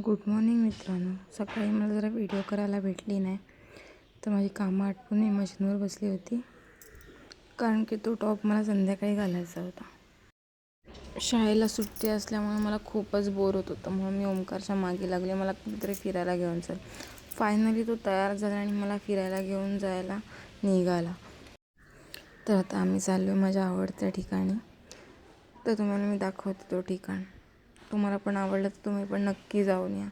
Good morning मित्रांनो. सकाळी मला जरा व्हिडिओ करायला भेटली नाही. तर माझी कामं आटपून मी मशीनवर बसली होती. कारण की तो टॉप मला संध्याकाळी घालायचा होता. शाळेला सुट्टी असल्यामुळे मला खूपच बोर होत होतं. म्हणून मी ओमकारच्या मागे लागले. मला कुठेतरी फिरायला घेऊन चल. फायनली तो तयार झाला आणि मला फिरायला घेऊन जायला निघाला. तर आता आम्ही चाललो आहे माझ्या आवडत्या ठिकाणी. तर तुम्हाला मी दाखवते तो ठिकाण. तुम्हाला पण आवडलं तर तुम्ही पण नक्की जाऊन या.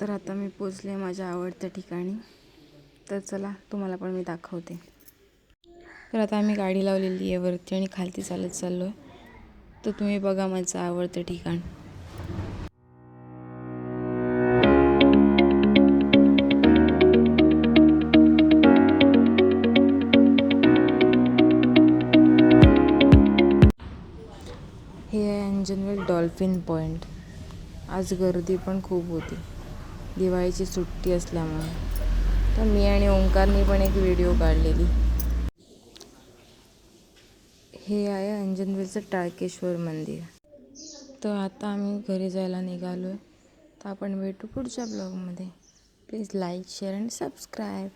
तर आता मी पोचले माझ्या आवडत्या ठिकाणी. तर चला तुम्हाला पण मी दाखवते. तर आता आम्ही गाडी लावलेली आहे वरती आणि खालती चालत चाललो आहे तर तुम्ही बघा माझं आवडतं ठिकाण. हे आहे अंजनवेल डॉल्फिन पॉईंट आज गर्दी पण खूप होती. दिवाळीची सुट्टी असल्यामुळे. तर मी आणि ओंकारनी पण एक व्हिडिओ काढलेली. हे आहे अंजनवेलचं टाळकेश्वर मंदिर. तर आता आम्ही घरी जायला निघालो आहे तर आपण भेटू पुढच्या ब्लॉगमध्ये. Please like share and subscribe